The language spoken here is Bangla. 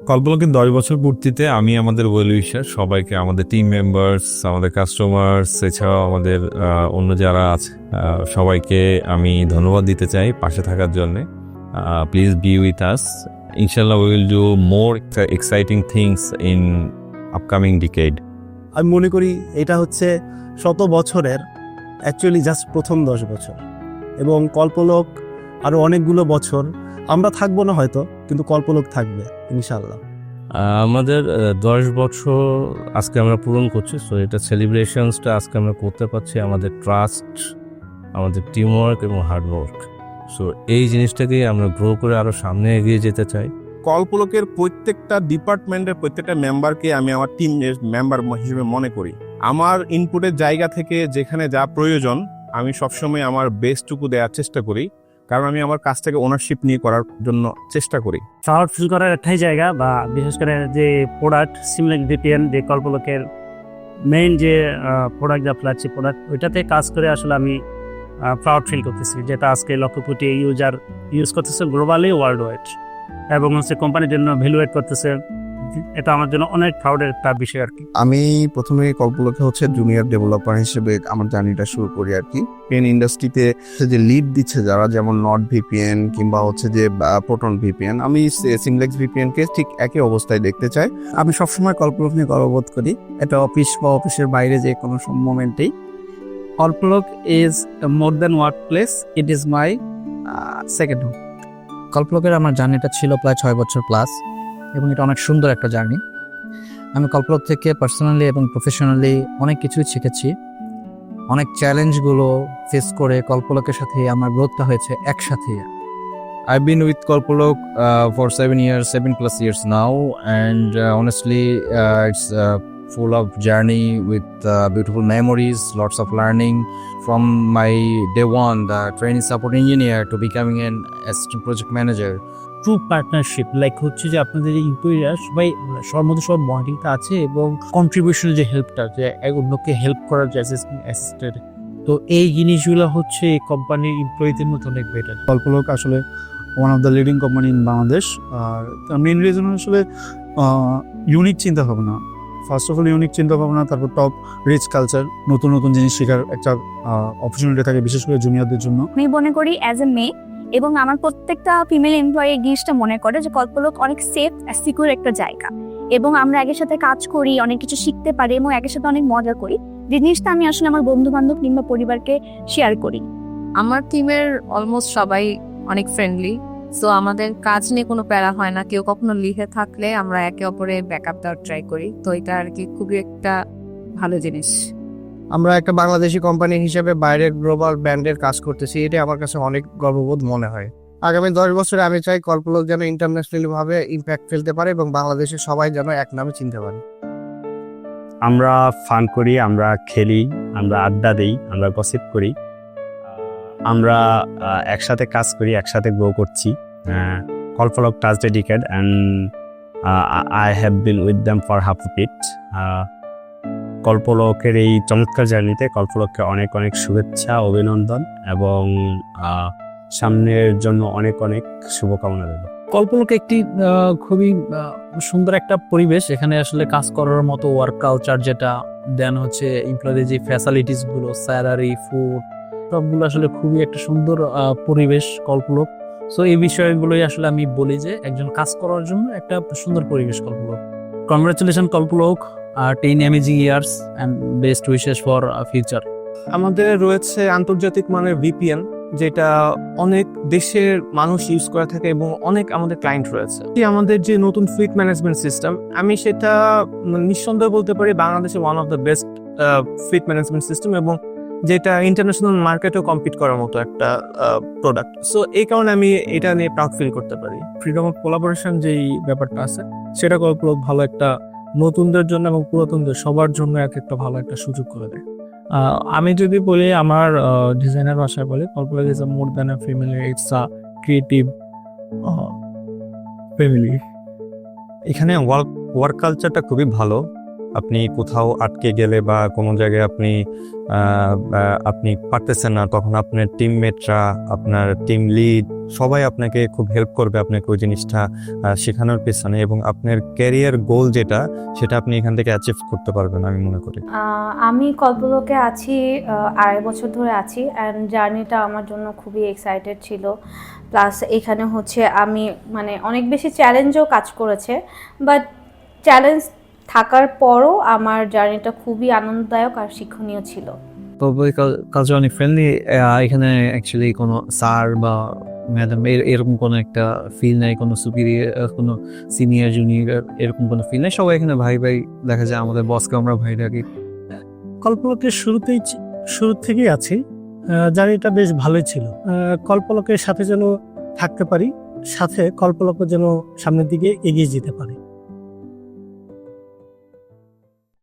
কল্পলকের দশ বছর পূর্তিতে আমি আমাদের ওয়েল উইশার সবাইকে, আমাদের টিম মেম্বার্স আমাদের কাস্টমার্স এছাড়াও আমাদের অন্য যারা আছে সবাইকে আমি ধন্যবাদ দিতে চাই পাশে থাকার জন্যে। প্লিজ বি উইথ আস ইনশাল্লাহ will do more exciting things in upcoming decade আমি মনে করি এটা হচ্ছে শত বছরের অ্যাকচুয়ালি জাস্ট প্রথম দশ বছর। এবং কল্পলোক আরও অনেকগুলো বছর আমরা থাকব না হয়তো কিন্তু কল্পলোক থাকবে ইনশাল্লাহ আমাদের দশ বছর আজকে আমরা পূরণ করছি সো এটা সেলিব্রেশনসটা আজকে আমরা করতে পারছি আমাদের ট্রাস্ট আমাদের টিমওয়ার্ক এবং হার্ডওয়ার্ক সো এই জিনিসটাকেই আমরা গ্রো করে আরও সামনে এগিয়ে যেতে চাই। কল্পলোকের প্রত্যেকটা ডিপার্টমেন্টের প্রত্যেকটা মেম্বারকে আমি আমার টিম মেম্বার হিসেবে মনে করি। আমার ইনপুটের জায়গা থেকে যেখানে যা প্রয়োজন আমি সবসময় আমার বেস্টটুকু দেওয়ার চেষ্টা করি। কারণ আমি আমার কাজটাকে ওনারশিপ নিয়ে করার জন্য চেষ্টা করি। প্রাউড ফিল করার একটাই জায়গা বা বিশেষ করে যে প্রোডাক্ট সিমলেক ভিপিএন যে কল্পলোকের মেইন যে প্রোডাক্ট যা ফ্ল্যাগশিপ প্রোডাক্ট ওইটাতে কাজ করে আসলে আমি প্রাউড ফিল করতেছি যেটা আজকে লক্ষ কোটি ইউজার ইউজ করতেছে গ্লোবালি ওয়ার্ল্ড ওয়াইড এবং হচ্ছে কোম্পানির জন্য ভ্যালুয়েট করতেছে। এটা আমার জন্য অনেক প্রাউডের একটা বিষয় আর কি। আমি প্রথমে কল্পলকে হচ্ছে জুনিয়র ডেভেলপার হিসেবে আমার জার্নিটা শুরু করি আর কি। পেন ইন্ডাস্ট্রিতে যে লিড দিচ্ছে যারা যেমন নট ভিপিএন কিংবা হচ্ছে যে প্রোটন ভিপিএন আমি সিমলেক্স ভিপিএন কে ঠিক একই অবস্থায় দেখতে চাই। আমি সবসময় কল্পলোক নিয়ে গর্ববোধ করি। এটা অফিস বা অফিসের বাইরে যে কোনো মোমেন্টেই Kalpolok is more than work place it is my second home কল্পলোকের আমার জার্নিটা ছিল প্রায় ছয় বছর প্লাস এবং এটা অনেক সুন্দর একটা জার্নি। আমি কল্পলত থেকে পার্সোনালি এবং প্রফেশনালি অনেক কিছুই শিখেছি। অনেক চ্যালেঞ্জগুলো ফেস করে কল্পলকের সাথে আমার গ্রোথটা হয়েছে একসাথে। I been with Kalpolok for seven years seven plus years now and honestly it's full of journey with beautiful memories lots of learning from my day one the training support engineer to becoming an assistant project manager true partnership like হচ্ছে যে আপনাদের এমপ্লয়িরা সবাই সবার মধ্যে সবার বন্ডিংটা আছে এবং কন্ট্রিবিউশন যে হেল্পটা যে এক অন্যকে হেল্প করার যে অ্যাসিস্ট্যান্ট তো এই জিনিসগুলো হচ্ছে এই কোম্পানির এমপ্লয়ীদের মধ্যে অনেক বেটার কল্পলোক আসলে one of the leading company in Bangladesh আর তার মেন রিজন আসলে ইউনিক চিন্তা ভাবনা ফার্স্ট অফ অল ইউনিক চিন্তা ভাবনা তারপর টপ রিচ কালচার নতুন নতুন জিনিস শেখার একটা অপরচুনিটি থাকে বিশেষ করে জুনিয়রদের জন্য। আমি মনে করি অ্যাজ এ মেয়ে এবং আমার প্রত্যেকটা ফিমেল এমপ্লয়ি এই জিনিসটা মনে করে যে কল্পলোক অনেক সেফ সিকিউর একটা জায়গা। এবং আমরা একের সাথে কাজ করি, অনেক কিছু শিখতে পারি এবং একের সাথে অনেক মজা করি। যে জিনিসটা আমি আসলে আমার বন্ধু বান্ধব কিংবা পরিবারকে শেয়ার করি। আমার টিমের অলমোস্ট সবাই অনেক ফ্রেন্ডলি সো আমাদের কাজ নিয়ে কোনো প্যারা হয় না। কেউ কখনো লিখে থাকলে আমরা একে অপরে ব্যাকআপ দেওয়ার ট্রাই করি। তো এটা আর কি খুবই একটা ভালো জিনিস। আমরা একটা বাংলাদেশি কোম্পানি হিসেবে বাইরের গ্লোবাল ব্র্যান্ডের কাজ করতেছি এটা আমার কাছে অনেক গর্ববোধ মনে হয়। আগামী দশ বছরে আমি চাই কল্পলোক যেন ইন্টারন্যাশনালি ভাবে ইম্প্যাক্ট ফেলতে পারে এবং বাংলাদেশের সবাই যেন এক নামে চিনতে পারে। আমরা ফান করি, আমরা খেলি, আমরা আড্ডা দিই, আমরা গসিপ করি, আমরা একসাথে কাজ করি, একসাথে গ্রো করছি। Kalpolok touch dedicate and I have been with them for half it কল্পলকের এই চমৎকার জার্নিতে কল্পলককে অনেক অনেক শুভেচ্ছা, অভিনন্দন এবং সামনের জন্য অনেক অনেক শুভকামনা রইল। কল্পলোক একটি খুবই সুন্দর একটা পরিবেশ। এখানে আসলে কাজ করার মতো ওয়ার্ক কালচার যেটা দেন হচ্ছে এমপ্লয়ীদের যে ফ্যাসিলিটিসগুলো স্যালারি ফুড সবগুলো আসলে খুবই একটা সুন্দর পরিবেশ কল্পলোক। সো এই বিষয়গুলোই আসলে আমি বলি যে, একজন কাজ করার জন্য একটা সুন্দর পরিবেশ Kalpolok. Congratulation Kalpolok. Ten amazing years and best wishes for future আমাদের রয়েছে আন্তর্জাতিক মানের ভিপিএন যেটা অনেক দেশের মানুষ ইউজ করে থাকে এবং অনেক আমাদের ক্লায়েন্ট রয়েছে। আমাদের যে নতুন ফ্লিট ম্যানেজমেন্ট সিস্টেম আমি সেটা নিঃসন্দেহে বলতে পারি বাংলাদেশে one of the best fleet management system এবং যেটা ইন্টারন্যাশনাল মার্কেটেও কম্পিট করার মতো একটা প্রোডাক্ট সো এই কারণে আমি এটা নিয়ে প্রাউড ফিল করতে পারি। ফ্রিডম অফ কোলাবোরেশন যেই ব্যাপারটা আছে সেটা কল্প ভালো একটা নতুনদের জন্য এবং পুরাতনদের সবার জন্য এক একটা ভালো একটা সুযোগ করে দেয়। আমি যদি বলি আমার ডিজাইনার ভাষায় বলি corporate is more than a family it's a creative family এখানে ওয়ার্ক ওয়ার্ক কালচারটা খুবই ভালো। আপনি কোথাও আটকে গেলে বা কোনো জায়গায় আপনি আপনি পারতেছেন না, তখন আপনার টিমমেটরা আপনার টিম লিড সবাই আপনাকে খুব হেল্প করবে আপনাকে ওই জিনিসটা শেখানোর পেছনে এবং আপনার ক্যারিয়ার গোল যেটা, সেটা আপনি এখান থেকে অ্যাচিভ করতে পারবেন আমি মনে করি। আমি কল্পলোকে আছি আড়াই বছর ধরে আছি অ্যান্ড জার্নিটা আমার জন্য খুবই এক্সাইটেড ছিল। প্লাস এখানে হচ্ছে আমি মানে অনেক বেশি চ্যালেঞ্জও কাজ করেছে বাট চ্যালেঞ্জ থাকার পরও আমার জার্নিটা খুবই আনন্দদায়ক আর শিক্ষণীয় ছিল। তবে কালচার অনেক ফ্রেন্ডলি এখানে অ্যাকচুয়ালি কোনো স্যার বা ম্যাডাম এরকম কোনো একটা ফিল নাই কোনো সুপিরিয়ার কোনো সিনিয়র জুনিয়র এরকম কোনো ফিল নাই। সবাই এখানে ভাই ভাই দেখা যায় আমাদের বসকে আমরা ভাই ডাকি। কল্পলকের শুরুতেই শুরু থেকেই আছি। জার্নিটা বেশ ভালোই ছিল। কল্পলকের সাথে যেন থাকতে পারি সাথে কল্পলক যেন সামনের দিকে এগিয়ে যেতে পারে।